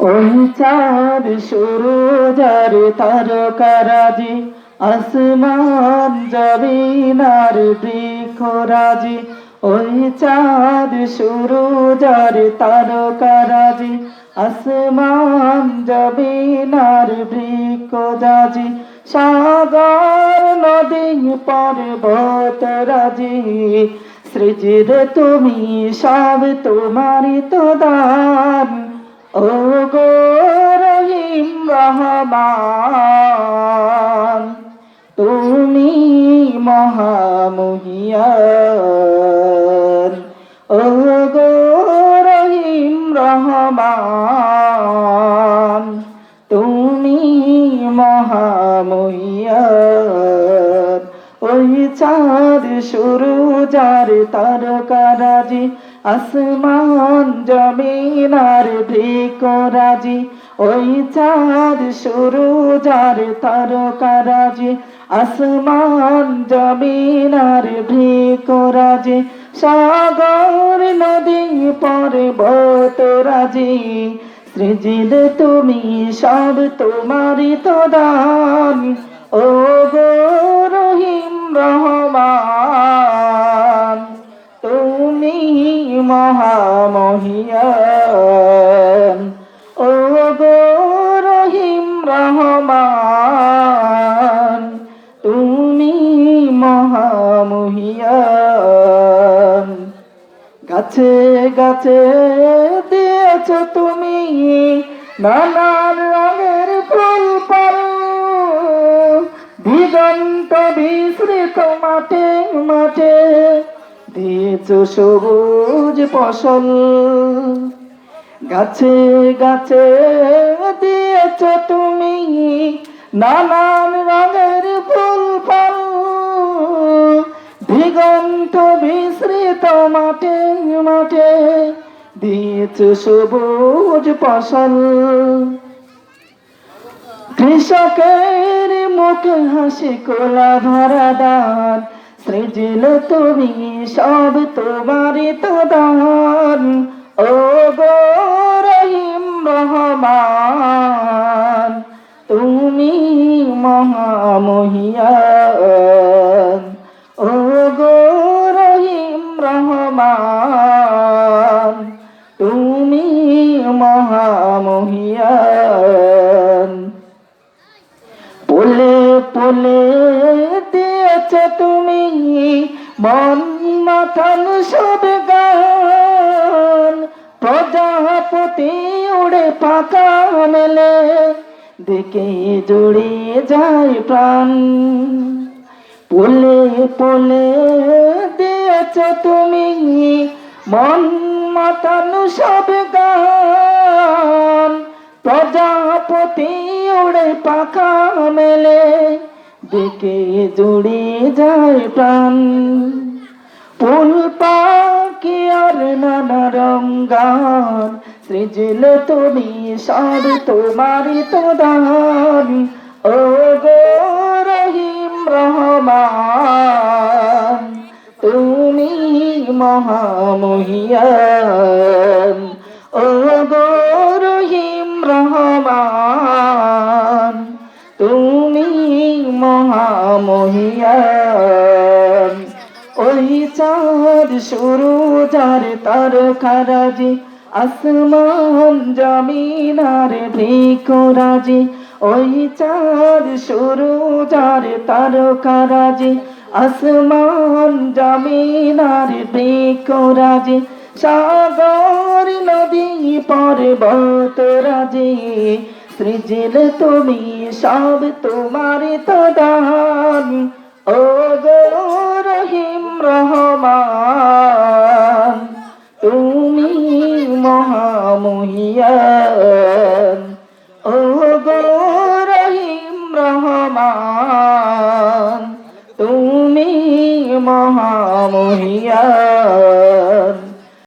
ওই চাঁদ সূরজার তারকারাজি, আসমান জমিনার বৃক্ষরাজি। ওই চাঁদ সূরজার তারকারাজি, আসমান জমিনার বৃক্ষরাজি। সাগর, নদী, পর্বত রাজি। সৃজির তুমি, সব তোমারই তো দান। ও গো রহিম রহমান তুমি মহামহিয়ান ও গো রহিম রহমান তুমি মহামহিয়ান ওই চাঁদ শুরু যার তারকারাজি, আসমান জমিনার ভৃকরাজি ওই চাঁদ শুরু যার তারকারাজি, আসমান জমিনার ভৃকরাজি সাগর নদী পর্বত রাজি, সৃজিল তুমি সব তোমারই তো দান, ও মহামহিয়ান গাছে গাছে দিয়েছ তুমি নানান রঙের ফুল ফল। দিগন্ত মাঠে মাঠে দিয়েছ সবুজ ফসল। গাছে গাছে দিয়েছ তুমি নানান রঙের ফল দিগন্ত বিস্তৃত মাঠে মাঠে দিয়েছ সবুজ ফসল। কৃষকের মুখে হাসি কোলা ভরা দান, সৃজিল তুমি সব তোমারই তো দান ও গো রহিম রহমান, তুমি মহামহিয়ান। দিয়েছ তুমি মন মাথান সব গান। প্রজাপতি উড়ে পাকা মেলে, দেখে জুড়িয়ে যায় প্রাণ। পোলে পোলে দিয়েছ তুমি মন মাতান সব গান। প্রজাপতি উড়ে পাখা মেলে দেখে জুড়ে যায় প্রাণ। ফুল পাখি আর নানা রঙ্গান সৃজিল তুমি সব তোমারই তো দান ও গো রহিম রহমান, তুমি মহামহিয়ান ও মহামহিয়ান ওই চাঁদ শুরু যার তার খারাজি, আসমান জমিনার ভিকরাজি ওই চাঁদ শুরু যার তার খারাজি, আসমান জমিনার ভিকরাজি সাগর নদী পর্বত রাজি সৃজিল তুমি সব তোমার তো দান ও গো রহিম রহমান